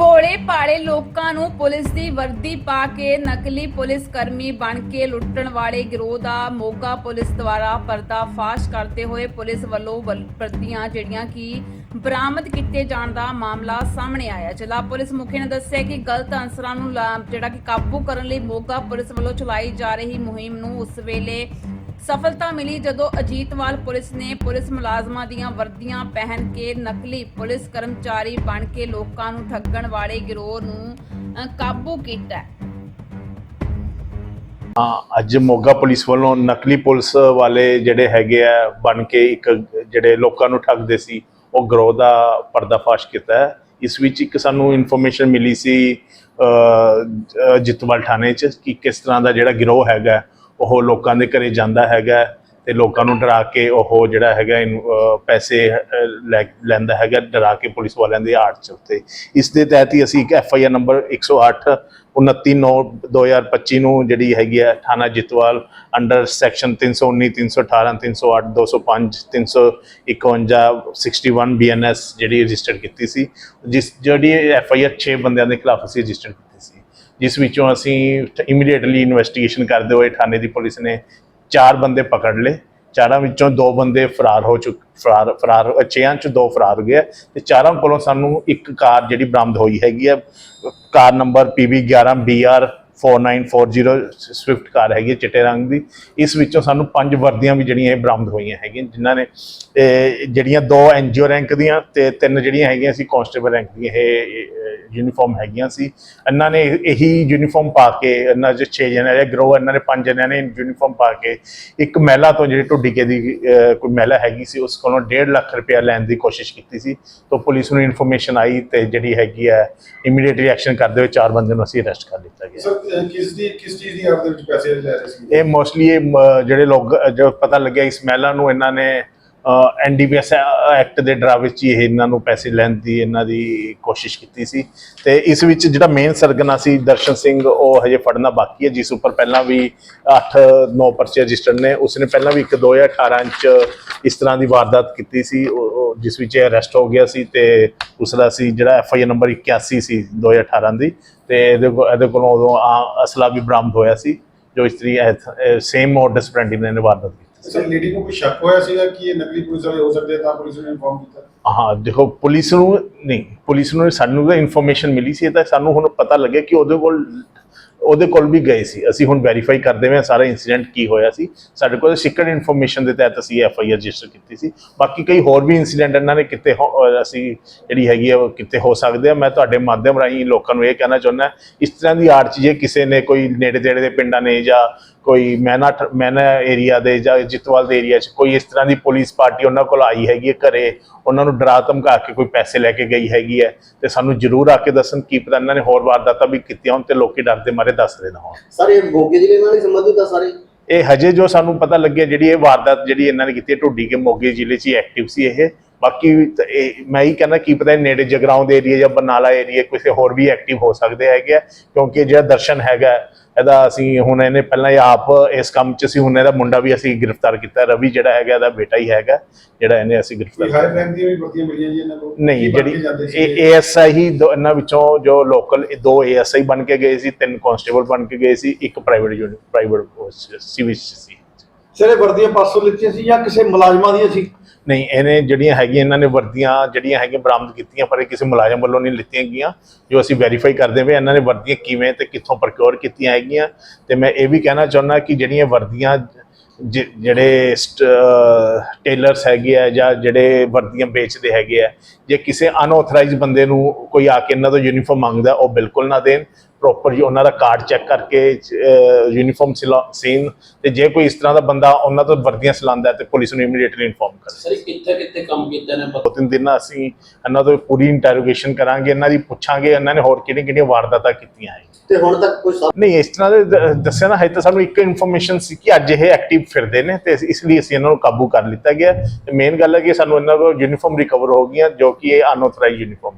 ਭੋਲੇ ਭਾਲੇ ਲੋਕਾਂ ਨੂੰ ਪੁਲਿਸ ਦੀ ਵਰਦੀ ਪਾ ਕੇ ਨਕਲੀ ਪੁਲਿਸ ਕਰਮੀ ਬਣ ਕੇ ਲੁੱਟਣ ਵਾਲੇ ਗਿਰੋਹ ਦਾ ਮੋਗਾ ਪੁਲਿਸ ਦੁਆਰਾ ਪਰਦਾਫਾਸ਼ ਕਰਦੇ ਹੋਏ ਪੁਲਿਸ ਵੱਲੋਂ ਵਰਦੀਆਂ ਜਿਹੜੀਆਂ ਕਿ ਬਰਾਮਦ ਕੀਤੇ ਜਾਣ ਦਾ ਮਾਮਲਾ ਸਾਹਮਣੇ ਆਇਆ। ਜ਼ਿਲ੍ਹਾ ਪੁਲਿਸ ਮੁਖੀ ਨੇ ਦੱਸਿਆ ਕਿ ਗਲਤ ਅਨਸਰਾਂ ਨੂੰ ਜਿਹੜਾ ਕਿ ਕਾਬੂ ਕਰਨ ਲਈ ਮੋਗਾ ਪੁਲਿਸ ਵੱਲੋਂ ਚਲਾਈ ਜਾ ਰਹੀ ਮੁਹਿੰਮ ਨੂੰ ਉਸ ਵੇਲੇ ਸਫਲਤਾ ਮਿਲੀ ਜਦੋਂ ਅਜੀਤਵਾਲ ਪੁਲਿਸ ਨੇ ਪੁਲਿਸ ਮੁਲਾਜ਼ਮਾਂ ਦੀਆਂ ਵਰਦੀਆਂ ਪਹਿਨ ਕੇ ਨਕਲੀ ਪੁਲਿਸ ਕਰਮਚਾਰੀ ਬਣ ਕੇ ਲੋਕਾਂ ਨੂੰ ਠੱਗਣ ਵਾਲੇ ਗਿਰੋਹ ਨੂੰ ਕਾਬੂ ਕੀਤਾ। ਅੱਜ ਮੋਗਾ ਪੁਲਿਸ ਵੱਲੋਂ ਨਕਲੀ ਪੁਲਿਸ ਵਾਲੇ ਜਿਹੜੇ ਹੈਗੇ ਆ ਬਣ ਕੇ ਇੱਕ ਜਿਹੜੇ ਲੋਕਾਂ ਨੂੰ ਠੱਗਦੇ ਸੀ ਉਹ ਗਰੋਹ ਦਾ ਪਰਦਾਫਾਸ਼ ਕੀਤਾ। ਹੈ ਇਸ ਵਿੱਚ ਇੱਕ ਸਾਨੂੰ ਇਨਫੋਰਮੇਸ਼ਨ ਮਿਲੀ ਸੀ ਅ, ਅ, ਜਿੱਤਵਾਲ ਥਾਣੇ 'ਚ ਕਿ ਕਿਸ ਤਰ੍ਹਾਂ ਦਾ ਜਿਹੜਾ ਗਿਰੋਹ ਹੈਗਾ ਉਹ ਲੋਕਾਂ ਦੇ ਘਰੇ ਜਾਂਦਾ ਹੈਗਾ ਤੇ ਲੋਕਾਂ ਨੂੰ ਡਰਾ ਕੇ ਉਹ ਜਿਹੜਾ ਹੈਗਾ ਇਹਨੂੰ, ਪੈਸੇ ਲੈ ਲੈਂਦਾ ਹੈਗਾ ਡਰਾ ਕੇ ਪੁਲਿਸ ਵਾਲਿਆਂ ਦੀ ਆੜ 'ਚ ਉੱਤੇ। ਇਸ ਦੇ ਤਹਿਤ ਹੀ ਅਸੀਂ ਇੱਕ ਐਫ ਆਈ ਆਰ ਨੰਬਰ 108 29/9/2025 ਨੂੰ ਜਿਹੜੀ ਹੈਗੀ ਹੈ ਥਾਣਾ ਜਿਤਵਾਲ ਅੰਡਰ ਸੈਕਸ਼ਨ 319 318 308 205 351 61 ਬੀਐਨਐਸ ਜਿਹੜੀ ਰਜਿਸਟਰ ਕੀਤੀ ਸੀ। ਜਿਸ ਜਿਹੜੀ ਐਫ ਆਈ ਆਰ 6 ਬੰਦਿਆਂ ਦੇ ਖਿਲਾਫ ਅਸੀਂ ਰਜਿਸਟਰ ਜਿਸ ਵਿੱਚੋਂ ਅਸੀਂ ਇਮੀਡੀਏਟਲੀ ਇਨਵੈਸਟੀਗੇਸ਼ਨ ਕਰਦੇ ਹੋਏ ਥਾਣੇ ਦੀ ਪੁਲਿਸ ਨੇ ਚਾਰ ਬੰਦੇ ਪਕੜ ਲਏ। ਚਾਰਾਂ ਵਿੱਚੋਂ ਦੋ ਬੰਦੇ ਫਰਾਰ ਹੋ ਚੁੱਕ, ਫਰਾਰ ਫਰਾਰ, ਛੇਆਂ ਚ ਦੋ ਫਰਾਰ ਹੋ ਗਏ ਆ ਤੇ ਚਾਰਾਂ ਕੋਲੋਂ ਸਾਨੂੰ ਇੱਕ ਕਾਰ ਜਿਹੜੀ ਬਰਾਮਦ ਹੋਈ ਹੈਗੀ ਆ। Car number PB 11 BR 4940 swift car ਹੈਗੀ ਹੈ ਚਿੱਟੇ ਰੰਗ ਦੀ। ਇਸ ਵਿੱਚੋਂ ਸਾਨੂੰ ਪੰਜ ਵਰਦੀਆਂ ਵੀ ਜਿਹੜੀਆਂ ਇਹ ਬਰਾਮਦ ਹੋਈਆਂ ਹੈਗੀਆਂ, ਜਿਨ੍ਹਾਂ ਨੇ ਜਿਹੜੀਆਂ ਦੋ ਐਨਜੀਓ ਰੈਂਕ ਦੀਆਂ ਤੇ ਤਿੰਨ ਜਿਹੜੀਆਂ ਹੈਗੀਆਂ ਸੀ ਕਾਂਸਟੇਬਲ ਰੈਂਕ ਦੀਆਂ, ਇਹ ਯੂਨੀਫਾਰਮ ਹੈਗੀਆਂ ਸੀ। ਇਹਨਾਂ ਨੇ ਇਹੀ ਯੂਨੀਫਾਰਮ ਪਾ ਕੇ, ਇਹਨਾਂ ਦੇ 6 ਜਣਿਆਂ ਦੇ ਗਰੋ ਇਹਨਾਂ ਨੇ ਪੰਜ ਜਣਿਆਂ ਨੇ ਯੂਨੀਫਾਰਮ ਪਾ ਕੇ ਇੱਕ ਮਹਿਲਾ ਤੋਂ ਜਿਹੜੀ ਢੁੱਡੀ ਢੁੱਡੀਕੇ ਦੀ ਕੋਈ ਮਹਿਲਾ ਹੈਗੀ ਸੀ, ਉਸ ਕੋਲੋਂ 1.5 ਲੱਖ ਰੁਪਇਆ ਲੈਣ ਦੀ ਕੋਸ਼ਿਸ਼ ਕੀਤੀ ਸੀ। ਤਾਂ ਪੁਲਿਸ ਨੂੰ ਇਨਫੋਰਮੇਸ਼ਨ ਆਈ ਤੇ ਜਿਹੜੀ ਹੈਗੀ ਹੈ ਇਮੀਡੀਏਟਲੀ ਐਕਸ਼ਨ ਕਰਦੇ ਹੋਏ ਚਾਰ ਬੰਦੇ ਨੂੰ ਅਸੀਂ ਅਰੈਸਟ ਕਰ ਲਿੱਤਾ ਗਿਆ। ਸਰ ਕਿਸ ਦੀ, ਕਿਸ ਚੀਜ਼ ਦੀ ਆਪ ਦੇ ਵਿੱਚ ਪੈਸੇ ਲੈ ਰਹੇ ਸੀ? ਇਹ ਮੋਸਟਲੀ ਜਿਹੜੇ ਲੋਕ ਜੋ ਪਤਾ ਲੱਗਿਆ ਇਸ ਮਹਿਲਾ ਨੂੰ, ਇਹਨਾਂ ਨੇ ਐਨਡੀਪੀਐਸ ਐਕਟ ਦੇ ਡਰਾਵੇ ਵਿੱਚ ਹੀ ਇਹਨਾਂ ਨੂੰ ਪੈਸੇ ਲੈਣ ਦੀ ਇਹਨਾਂ ਦੀ ਕੋਸ਼ਿਸ਼ ਕੀਤੀ ਸੀ। ਤੇ ਇਸ ਵਿੱਚ ਜਿਹੜਾ ਮੇਨ ਸਰਗਨਾ ਸੀ ਦਰਸ਼ਨ ਸਿੰਘ, ਉਹ ਹਜੇ ਫੜਨਾ ਬਾਕੀ ਹੈ। ਜਿਸ ਉੱਪਰ ਪਹਿਲਾਂ ਵੀ 8-9 ਪਰਚੇ ਰਜਿਸਟਰਡ ਨੇ। ਉਸਨੇ ਪਹਿਲਾਂ ਵੀ ਇੱਕ 2018 ਚ ਇਸ ਤਰ੍ਹਾਂ ਦੀ ਵਾਰਦਾਤ ਕੀਤੀ ਸੀ। ਜਿਸ ਵਿੱਚ ਇਹ ਅਰੈਸਟ ਹੋ ਗਿਆ ਸੀ ਤੇ ਉਸ ਸੀ ਜਿਹੜਾ ਐਫ ਆਈ ਆਰ ਨੰਬਰ 81 ਸੀ 2018 ਦੀ। ਤੇ ਇਹਦੇ ਕੋਲ ਇਹਦੇ ਕੋਲੋਂ ਉਦੋਂ ਆ- ਅਸਲਾ ਵੀ ਬਰਾਮਦ ਹੋਇਆ ਸੀ। ਜੋ ਇਸਤਰੀ ਸੇਮ ਮੋਡਸ ਬ੍ਰਾਂਡੀ ਨੇ ਵਾਰਦਾਤ ਕੀਤੀ। ਸਰ, ਲੇਡੀ ਨੂੰ ਕੋਈ ਸ਼ੱਕ ਹੋਇਆ ਸੀਗਾ ਕਿ ਇਹ ਨਕਲੀ ਪੁਲਿਸ ਵਾਲੇ ਹੋ ਸਕਦੇ ਆ, ਤਾਂ ਪੁਲਿਸ ਨੇ ਇਨਫੋਰਮ ਕੀਤਾ? ਹਾਂ, ਦੇਖੋ, ਪੁਲਿਸ ਨੂੰ ਨਹੀਂ, ਪੁਲਿਸ ਨੂੰ ਸਾਨੂੰ ਤਾਂ ਇਨਫੋਰਮੇਸ਼ਨ ਮਿਲੀ ਸੀ ਤਾਂ ਸਾਨੂੰ ਹੁਣ ਪਤਾ ਲੱਗਿਆ ਕਿ ਉਹਦੇ ਕੋਲ ਉਹਦੇ ਕੋਲ ਵੀ ਗਏ ਸੀ। ਅਸੀਂ ਹੁਣ ਵੈਰੀਫਾਈ ਕਰਦੇ ਹਾਂ ਸਾਰਾ ਇਨਸੀਡੈਂਟ ਕੀ ਹੋਇਆ ਸੀ। ਸਾਡੇ ਕੋਲ ਸੀਕ੍ਰੀਟ ਇਨਫੋਰਮੇਸ਼ਨ ਦੇ ਤਹਿਤ ਅਸੀਂ ਐਫ ਆਈ ਆਰ ਰਜਿਸਟਰ ਕੀਤੀ ਸੀ। ਬਾਕੀ ਕਈ ਹੋਰ ਵੀ ਇਨਸੀਡੈਂਟ ਇਹਨਾਂ ਨੇ ਕਿਤੇ ਅਸੀਂ ਜਿਹੜੀ ਹੈਗੀ ਆ, ਉਹ ਕਿਤੇ ਹੋ ਸਕਦੇ ਆ। ਮੈਂ ਤੁਹਾਡੇ ਮਾਧਿਅਮ ਰਾਹੀਂ ਲੋਕਾਂ ਨੂੰ ਇਹ ਕਹਿਣਾ ਚਾਹੁੰਦਾ, ਇਸ ਤਰ੍ਹਾਂ ਦੀ ਆੜ 'ਚ ਜੇ ਕਿਸੇ ਨੇ ਕੋਈ ਨੇੜੇ ਤੇੜੇ ਦੇ ਪਿੰਡਾਂ ਨੇ ਜਾਂ ਕੋਈ ਮੈਨਾ ਮੈਨਾ ਏਰੀਆ ਦੇ ਜਾਂ ਜਿੱਤਵਾਲ ਦੇ ਏਰੀਆ 'ਚ ਕੋਈ ਇਸ ਤਰ੍ਹਾਂ ਦੀ ਪੁਲਿਸ ਪਾਰਟੀ ਉਹਨਾਂ ਕੋਲ ਆਈ ਹੈਗੀ ਹੈ ਘਰੇ ਉਹਨਾਂ ਨੂੰ ਡਰਾ ਧਮਕਾ ਕੇ ਕੋਈ ਪੈਸੇ ਲੈ ਕੇ ਗਈ ਹੈਗੀ ਹੈ ਤੇ ਸਾਨੂੰ ਜ਼ਰੂਰ ਆ ਕੇ ਦੱਸਣ ਕੀ ਪਤਾ ਇਹਨਾਂ ਨੇ ਹੋਰ ਵਾਰਦਾਤਾਂ ਵੀ ਕੀਤੀਆਂ ਹੋਣ ਤੇ ਲੋਕੀ ਡਰਦੇ ਮਾਰੇ ਦੱਸਦੇ ਨਾ ਹੋਣ। ਸਰ ਇਹ ਮੋਗੇ ਜ਼ਿਲ੍ਹੇ ਨਾਲ ਹੀ ਸੰਬੰਧਿਤ ਆ ਸਾਰੇ? ਇਹ ਹਜੇ ਜੋ ਸਾਨੂੰ ਪਤਾ ਲੱਗਿਆ ਜਿਹੜੀ ਇਹ ਵਾਰਦਾਤ ਜਿਹੜੀ ਇਹਨਾਂ ਨੇ ਕੀਤੀ ਢੁੱਡੀ ਕੇ ਮੋਗੇ ਜ਼ਿਲ੍ਹੇ 'ਚ ਐਕਟਿਵ ਸੀ ਇਹ। ਬਾਕੀ ਮੈਂ ਹੀ ਕਹਿੰਦਾ ਕੀ ਪਤਾ ਨੇੜੇ ਜਗਰਾਉਂ ਦੇ ਏਰੀਆ ਜਾਂ ਬਰਨਾਲਾ ਏਰੀਆ ਕਿਸੇ ਹੋਰ ਵੀ ਐਕਟਿਵ ਹੋ ਸਕਦੇ ਹੈਗੇ ਆ ਕਿਉਂਕਿ ਜਿਹੜਾ ਦਰਸ਼ਨ ਹੈਗਾ ਇਹਦਾ ਅਸੀਂ ਹੁਣ ਇਹਨੇ ਪਹਿਲਾਂ ਹੀ ਆਪ ਇਸ ਕੰਮ 'ਚ ਸੀ ਹੁਣ ਇਹਦਾ ਮੁੰਡਾ ਵੀ ਅਸੀਂ ਗ੍ਰਿਫਤਾਰ ਕੀਤਾ ਰਵੀ ਜਿਹੜਾ ਹੈਗਾ ਇਹਦਾ ਬੇਟਾ ਹੀ ਹੈਗਾ ਜਿਹੜਾ ਇਹਨੇ ਅਸੀਂ ਗ੍ਰਿਫਤਾਰ ਕੀਤਾ। ਰੈਂਕ ਦੀਆਂ ਵੀ ਵਰਦੀਆਂ ਮਿਲੀਆਂ ਜੀ ਇਹਨਾਂ ਕੋਲ। ਨਹੀਂ ਜਿਹੜੀ ਏਐਸਆਈ ਹੀ ਦੋ- ਇਹਨਾਂ ਵਿੱਚੋਂ ਜੋ ਲੋਕਲ ਦੋ ਏਐਸਆਈ ਬਣ ਕੇ ਗਏ ਸੀ ਤਿੰਨ ਕਾਂਸਟੇਬਲ ਬਣ ਕੇ ਗਏ ਸੀ ਇੱਕ ਪ੍ਰਾਈਵੇਟ ਯੂਨਿਟ ਪ੍ਰਾਈਵੇਟ ਸਿਵਲ ਸੀ ਸਰ ਇਹ ਵਰਦੀਆਂ ਪਾਸੋਂ ਲਿੱਤੀਆਂ ਸੀ ਜਾਂ ਕਿਸੇ ਮੁਲਾਜ਼ਮਾਂ ਦੀਆਂ ਸੀ? ਨਹੀਂ, ਇਹਨੇ ਜਿਹੜੀਆਂ ਹੈਗੀਆਂ, ਇਹਨਾਂ ਨੇ ਵਰਦੀਆਂ ਜਿਹੜੀਆਂ ਹੈਗੀਆਂ ਬਰਾਮਦ ਕੀਤੀਆਂ, ਪਰ ਇਹ ਕਿਸੇ ਮੁਲਾਜ਼ਮ ਵੱਲੋਂ ਨਹੀਂ ਲਿੱਤੀਆਂ ਗਈਆਂ, ਜੋ ਅਸੀਂ ਵੈਰੀਫਾਈ ਕਰਦੇ ਪਏ ਇਹਨਾਂ ਨੇ ਵਰਦੀਆਂ ਕਿਵੇਂ ਤੇ ਕਿੱਥੋਂ ਪ੍ਰੋਕਿਉਰ ਕੀਤੀਆਂ ਹੈਗੀਆਂ। ਤੇ ਮੈਂ ਇਹ ਵੀ ਕਹਿਣਾ ਚਾਹੁੰਦਾ ਕਿ ਜਿਹੜੀਆਂ ਵਰਦੀਆਂ ਜਿਹੜੇ ਟੇਲਰਸ ਹੈਗੇ ਆ ਜਾਂ ਜਿਹੜੇ ਵਰਦੀਆਂ ਵੇਚਦੇ ਹੈਗੇ ਆ, ਜੇ ਕਿਸੇ ਅਨਆਥੋਰਾਈਜ਼ਡ ਬੰਦੇ ਨੂੰ ਕੋਈ ਆ ਕੇ ਇਹਨਾਂ ਤੋਂ ਯੂਨੀਫਾਰਮ ਮੰਗਦਾ, ਉਹ ਬਿਲਕੁਲ ਨਾ ਦੇਣ। ਪ੍ਰੋਪਰ ਉਹਨਾਂ ਦਾ ਕਾਰਡ ਚੈੱਕ ਕਰਕੇ ਯੂਨੀਫਾਰਮ ਸੀਨ ਤੇ ਜੇ ਕੋਈ ਇਸ ਤਰ੍ਹਾਂ ਦਾ ਬੰਦਾ ਉਹਨਾਂ ਤੋਂ ਵਰਦੀਆਂ ਸਿਲਾਉਂਦਾ ਹੈ ਤੇ ਪੁਲਿਸ ਨੂੰ ਇਮੀਡੀਏਟਲੀ ਇਨਫੋਰਮ ਕਰ ਸਰ ਇਹ ਕਿੱਥੇ ਕਿੱਥੇ ਕੰਮ ਕੀਤੇ ਨੇ? ਦੋ ਤਿੰਨ ਦਿਨ ਅਸੀਂ ਇਹਨਾਂ ਤੋਂ ਪੂਰੀ ਇੰਟਰੋਗੇਸ਼ਨ ਕਰਾਂਗੇ ਇਹਨਾਂ ਦੀ ਪੁੱਛਾਂਗੇ ਇਹਨਾਂ ਨੇ ਹੋਰ ਕਿਹੜੀਆਂ ਕਿਹੜੀਆਂ ਵਾਰਦਾਤਾਂ ਕੀਤੀਆਂ ਹੈ। ਤੇ ਹੁਣ ਤੱਕ ਕੋਈ ਨਹੀਂ ਇਸ ਤਰ੍ਹਾਂ ਦੇ ਦ- ਦੱਸਿਆ ਨਾ ਹੈ ਤਾਂ ਸਾਨੂੰ ਇੱਕ ਇਨਫੋਰਮੇਸ਼ਨ ਸੀ ਕਿ ਅੱਜ ਇਹ ਐਕਟਿਵ ਫਿਰਦੇ ਨੇ ਤੇ ਇਸ ਲਈ ਅਸੀਂ ਇਹਨਾਂ ਨੂੰ ਕਾਬੂ ਕਰ ਲਿੱਤਾ ਗਿਆ। ਤੇ ਮੇਨ ਗੱਲ ਹੈ ਕਿ ਸਾਨੂੰ ਇਹਨਾਂ ਕੋਲ ਯੂਨੀਫਾਰਮ ਰਿਕਵਰ ਹੋ ਗਈਆਂ ਜੋ ਕਿ ਇਹ ਅਨਆਥੋਰਾਈਜ਼ਡ ਯੂਨੀਫਾਰਮ